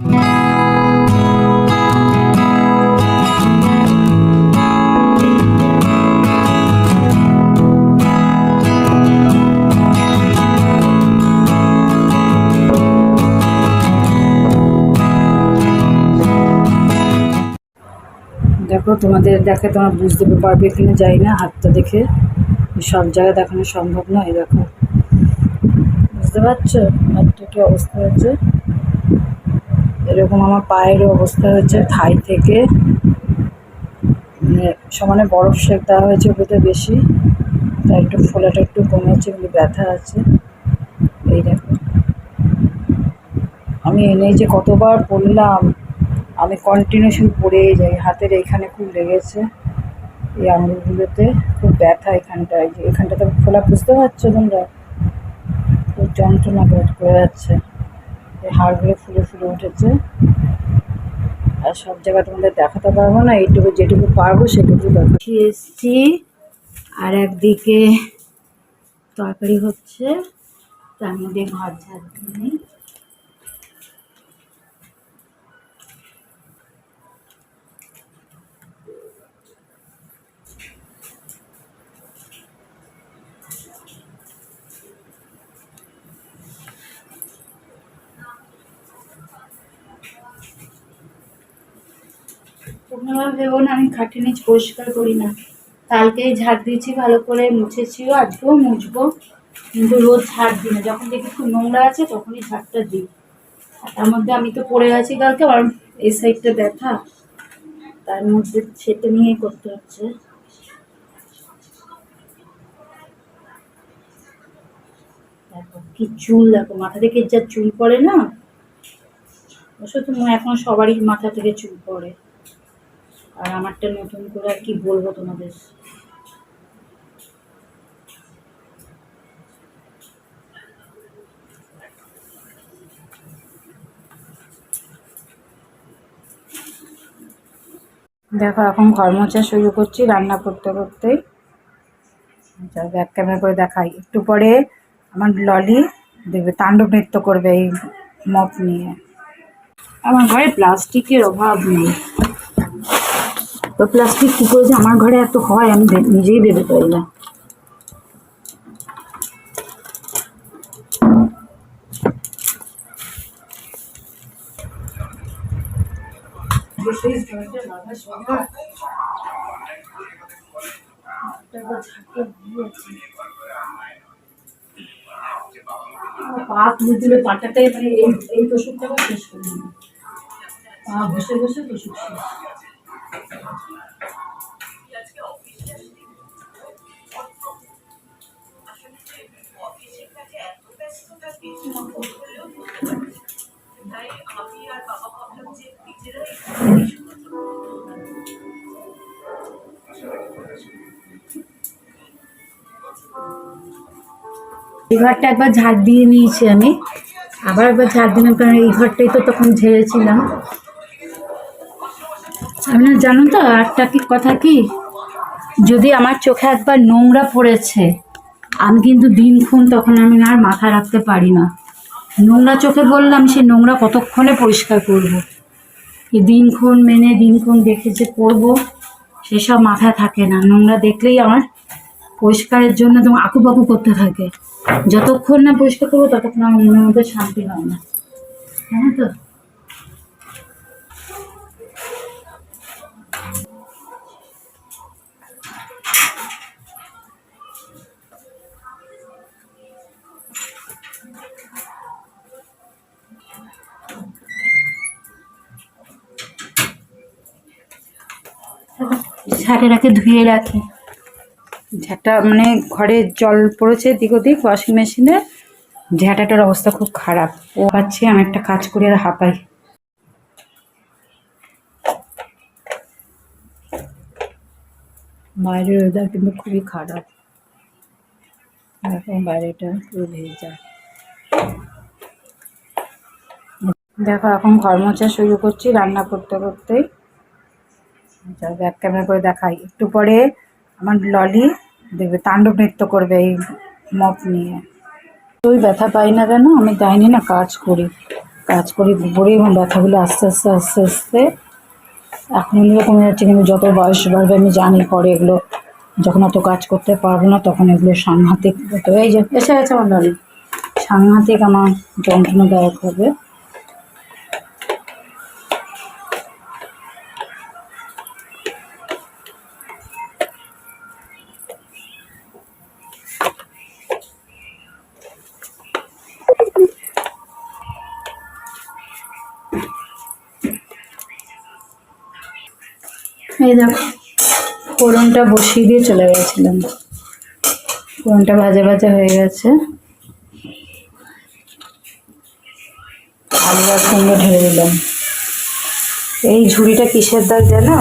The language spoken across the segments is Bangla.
দেখো, তোমাদের দেখে তোমরা বুঝতে পারবে কিনা, যাই না, হাতটা দেখে। সব জায়গায় দেখানো সম্ভব নয় দেখো। বুঝতে পারছ? হাতটা কি অবস্থা হয়েছে? এরকম আমার পায়েরও অবস্থা হয়েছে, থাই থেকে। মানে সমানে বরফ শেক দেওয়া হয়েছে ওটাতে বেশি। তাই একটু ফোলাটা একটু কমেছে কিন্তু ব্যথা আছে। এই দেখো। আমি এনেই যে কতবার পড়লাম আমি কন্টিনিউশন পড়েই যাই। হাতের এইখানে খুব লেগেছে, এই আঙুলগুলোতে। খুব ব্যথা এখানটায়। যে এখানটাতে ফোলা, বুঝতে পারছ তোমরা? খুব যন্ত্রণা বোধ করে যাচ্ছে। হাড়গুলো ফুলে ফুলে উঠেছে আর সব জায়গায় তোমাদের দেখাতে পারব না, এইটুকু যেটুকু পারব সেটুকু দেখাচ্ছি এসছি আর একদিকে তরকারি হচ্ছে, তার মধ্যে ঘর ঝাড় নিই। তোমরা ভেবো না, আমি খাটে নিচ পরিষ্কার করি না। কালকেই ঝাড় দিয়েছি, ভালো করে মুছেছিও, আজকেও মুছবো। কিন্তু রোজ ঝাড় দিই না। যখন দেখি খুব নোংরা আছে, তখনই ঝাড়টা দিই। আর তার মধ্যে আমি তো পড়ে আছি কালকে আর এই সাইডটা ব্যথা। তার মধ্যে সেটা নিয়ে করতে হচ্ছে। দেখো, কি চুল, দেখো, মাথা থেকে যা চুল পড়ে না অবশ্য তো এখন সবারই মাথা থেকে চুল পড়ে। আর আমারটা নতুন করে আর কি বলব তোমাদের? দেখো, এখন ঘর মোছা শুরু করছি, রান্না করতে করতেই ব্যাক ক্যামেরা করে দেখাই। একটু পরে আমার ললি দেখবে তাণ্ডব নৃত্য করবে এই মপ নিয়ে। আমার ঘরে প্লাস্টিকের অভাব নেই। তো প্লাস্টিক কী করে যে আমার ঘরে এত হয়, আমি নিজেই ভেবে পারি না। পা তুলে পাটাটাই মানে এই এই শেষ করে পা বসে বসে ওষুধ শেষ। এই ঘরটা একবার ঝাড় দিয়ে নিয়েছি আমি। আবার একবার ঝাড় দিলাম, কারণ এই ঘরটাই তো তখন ঝেড়েছিলাম। আমি না জানো তো একটা কি কথা কি? যদি আমার চোখে একবার নোংরা পড়েছে, আমি কিন্তু দিনক্ষণ তখন আমি আর মাথা রাখতে পারি না। নোংরা চোখে বললাম সে নোংরা কতক্ষণে পরিষ্কার করব। এই দিনক্ষণ মেনে দিনক্ষণ দেখে যে করব, সেসব মাথায় থাকে না। নোংরা দেখলেই আমার পরিষ্কারের জন্য তোমার আকুপাকু করতে থাকে। যতক্ষণ না পরিষ্কার করব, ততক্ষণ আমার মনের মধ্যে শান্তি হয় না। হ্যাঁ তো? ঝাঁটে ধুয়ে রাখি। ঝাঁটা মানে ঘরে জল পড়েছে দিক ওদিক ওয়াশিং মেশিনে ঝাঁটাটার অবস্থা খুব খারাপ। ও পাচ্ছে আমি একটা কাজ করি আর হাঁপাই। বাইরের ওয়েদার কিন্তু খুবই খারাপ। এখন বাইরেটা পুরো ভেজা দেখো, এখন ঘর মোছা শুরু করছি, রান্না করতে করতেই। ব্যাক ক্যামেরা করে দেখাই। একটু পরে আমার ললি দেখবে তাণ্ডব নৃত্য করবে এই মপ নিয়ে। তুই ব্যথা পাই না কেন? আমি যাইনি না কাজ করি। কাজ করি দুপুরে এবং ব্যথাগুলো আস্তে আস্তে আস্তে আস্তে। এখন এগুলো কমে যাচ্ছে কিন্তু যত বয়স বাড়বে আমি জানি পরে এগুলো যখন অত কাজ করতে পারব না তখন এগুলো সাংঘাতিক এই যে এসে গেছে আমার ললি। সাংঘাতিক আমার যন্ত্রণাদায়ক হবে। এই দেখো, ফোড়নটা বসিয়ে দিয়ে চলে গেছিলাম। ফোড়নটা ভাজা ভাজা হয়ে গেছে। আলু আর ঢেলে দিলাম। এই ঝুড়িটা কিসের ডাল জানো?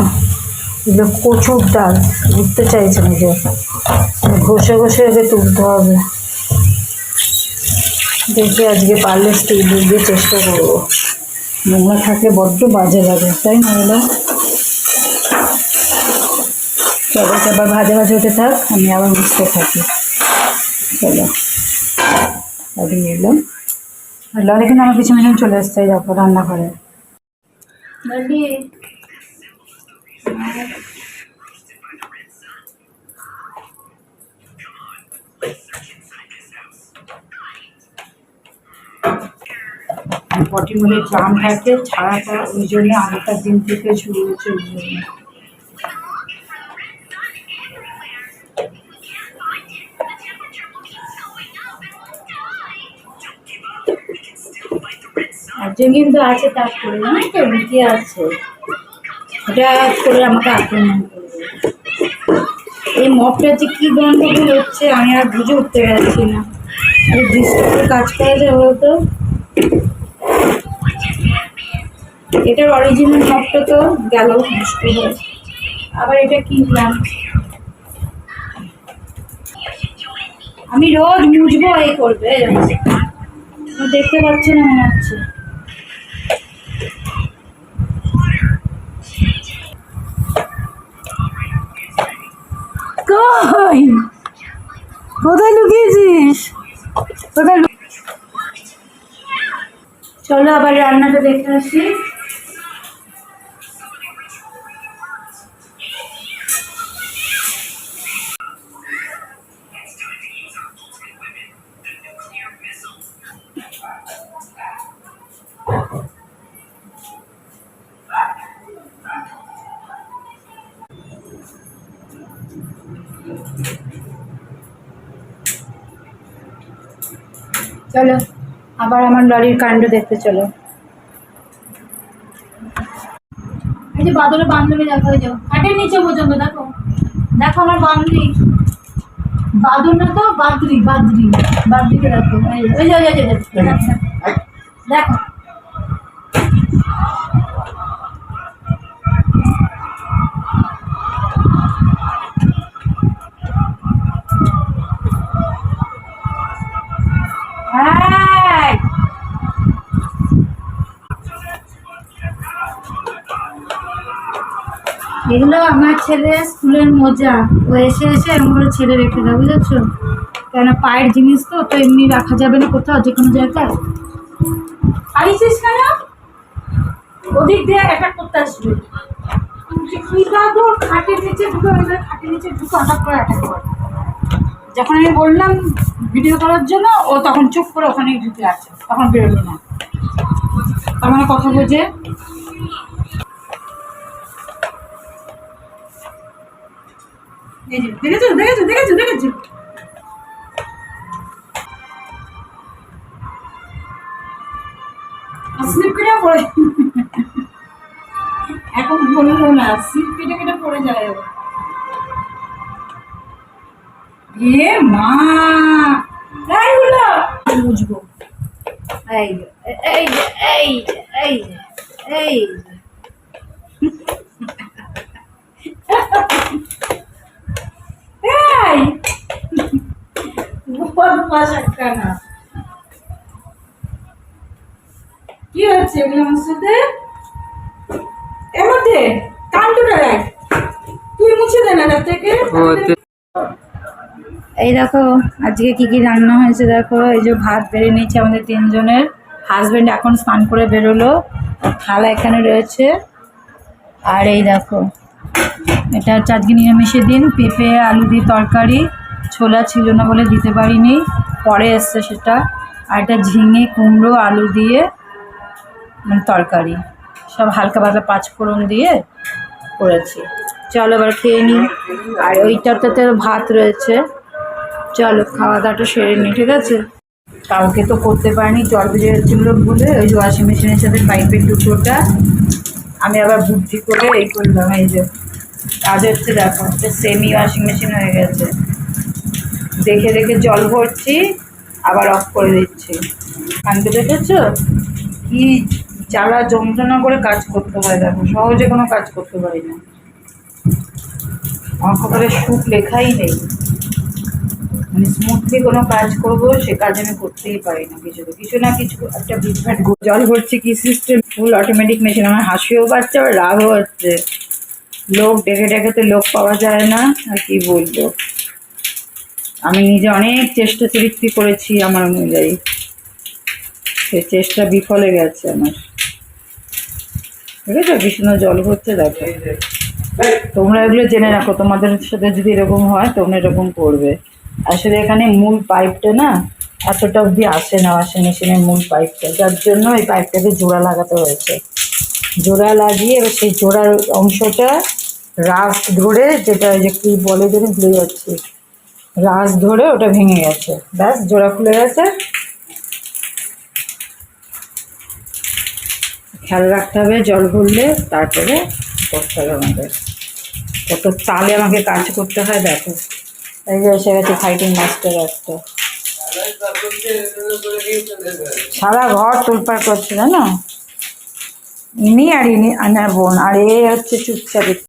এগুলো কচুর ডাল উঠতে চাইছে না যে ঘষে ঘষে একে তুলতে হবে। দেখি আজকে পারলে স্টিল দিয়ে চেষ্টা করব। নোংরা থাকে বড্ড বাজে লাগে, তাই না চলো, এবার ভাজা ভাজা হতে থাক, আমি আবার মিশতে থাকি। চলো দিয়ে এলাম লড়ে কিন্তু আমার পিছনে পিছনে চলে আসছে দেখো রান্নাঘরে। মধ্যে জাম থাকে, ছাড়াটা ওই জন্য আগেকার দিন থেকে শুরু হয়েছে একজন কিন্তু আছে, তার জানো তো লুকিয়ে আছে? ওটা করে আমাকে আক্রমণ করবে। এই মপটা যে কী গন্ডগোল হচ্ছে, আমি আর বুঝে উঠতে পারছি না। আর কাজ করা যায় বলতো? এটার অরিজিনাল মপটা তো গেল নষ্ট হয়ে আবার এটা কিনলাম। আমি রোজ মুজবো এই করবে। দেখতে পাচ্ছি না মনে হচ্ছে। চলো আবার রান্নাটা দেখে আসি। চলো আবার আমার লরির কাণ্ড দেখতে চলো। এই যে বাদলে বান্ধবী দেখো হয়ে যাও খাটের নিচে পর্যন্ত দেখো। দেখো আমার বান্ধবী। বাদল না তো? বাদরি বাদরি। বাদরিকে দেখো। এই ওই যে দেখো, এগুলো আমার ছেলে স্কুলের মোজা। ও এসে এসে এরকম করে ছেলে রেখে দেয়, বুঝেছ? কেন পায়ের জিনিস তো তো এমনি রাখা যাবে না কোথাও, যে কোনো জায়গায়। পাইছিস কেন? ওদিক দিয়ে অ্যাটাক করতে আসবে। খাটের নিচে ঢুকে খাটের নিচে ঢুকে হঠাৎ করে অ্যাটাক করে। যখন আমি বললাম ভিডিও করার জন্য, ও তখন চুপ করে ওখানেই ঢুকে আছে, তখন বেরোলো না। তার মানে কথা বোঝে দেখেছ? দেখেছ? দেখেছ? দেখেছ? স্লিপ কেটে পড়ে। এখন বলল না স্লিপ কেটে কেটে পড়ে যায়। এ মা। তাই হলো বুঝব। এই এই এই এই। এই বদমাস একটা না কি হচ্ছে এগুলো আমার সাথে? এর মধ্যে কান্ডটা রাখ তুই মুছে দে না থেকে। এই দেখো আজকে কি কি রান্না হয়েছে দেখো। এই যে ভাত বেড়ে নিয়েছে আমাদের তিনজনের। হাজবেন্ড এখন স্নান করে বেরোলো। থালা এখানে রয়েছে। আর এই দেখো এটা হচ্ছে আজকে নিরামিষের দিন। পেঁপে আলু দিয়ে তরকারি। ছোলা ছিল না বলে দিতে পারিনি। পরে এসছে সেটা। আর এটা ঝিঙে, কুমড়ো, আলু দিয়ে মানে তরকারি। সব হালকা পাতলা পাঁচফোড়ন দিয়ে করেছি। চলো এবার খেয়ে নিই। আর ওইটাতে ভাত রয়েছে। চলো খাওয়া দাওয়াটা সেরে নিই, ঠিক আছে? কাউকে তো করতে পারিনি, জল বেজে যাচ্ছিল বলে ওই ওয়াশিং মেশিনের সাথে পাইপের টুকরোটা আমি আবার বুদ্ধি করে এই করলাম, এই যে। কাজ হচ্ছে দেখো সেমি ওয়াশিং মেশিন হয়ে গেছে। দেখে দেখে জল ভরছি, আবার অফ করে দিচ্ছি। কানতে দেখেছ? কি জ্বালা যন্ত্রণা করে কাজ করতে হয় দেখো, সহজে কোনো কাজ করতে পারি না। আমার কপালে সুখ লেখাই নেই। মানে স্মুথলি কোনো কাজ করব, সে কাজ আমি করতেই পারি না কিছু কিছু না কিছু একটা বিভ্রাট জল ভরছি, কি সিস্টেম ফুল অটোমেটিক মেশিন আমার হাসিও পাচ্ছে, আবার রাগও হচ্ছে। লোক ডেকে ডেকে তো লোক পাওয়া যায় না, আর কি বলব? আমি নিজে অনেক চেষ্টা তৃপ্তি করেছি আমার অনুযায়ী। সে চেষ্টা বিফলে গেছে আমার। ঠিক আছে কৃষ্ণ জল ভরছে, দেখো। তোমরা এগুলো জেনে রাখো। তোমাদের সাথে যদি এরকম হয়, তোমরা এরকম করবে। আসলে এখানে মূল পাইপটা না এতটা অবধি আসে না, ওয়াশিং মেশিনের মূল পাইপটা। যার জন্য এই পাইপটাকে জোড়া লাগাতে হয়েছে। জোড়া লাগিয়ে এবার সেই জোড়ার অংশটা রাফ ধরে যেটা যে কি বলে যেন ভুলে যাচ্ছি। রাস ধরে ওটা ভেঙে গেছে। ব্যাস, জোড়া খুলে গেছে। খেয়াল রাখতে হবে, জল ভরলে তারপরে করতে হবে আমাদের। কত তালে আমাকে কাজ করতে হয়, দেখো। এই যে এসে গেছে ফাইটিং মাস্টার একটা। সারা ঘর তোলপাড় করছে জানো ইনি আর ইনি, আর বোন। আর এ হচ্ছে চুপচাপ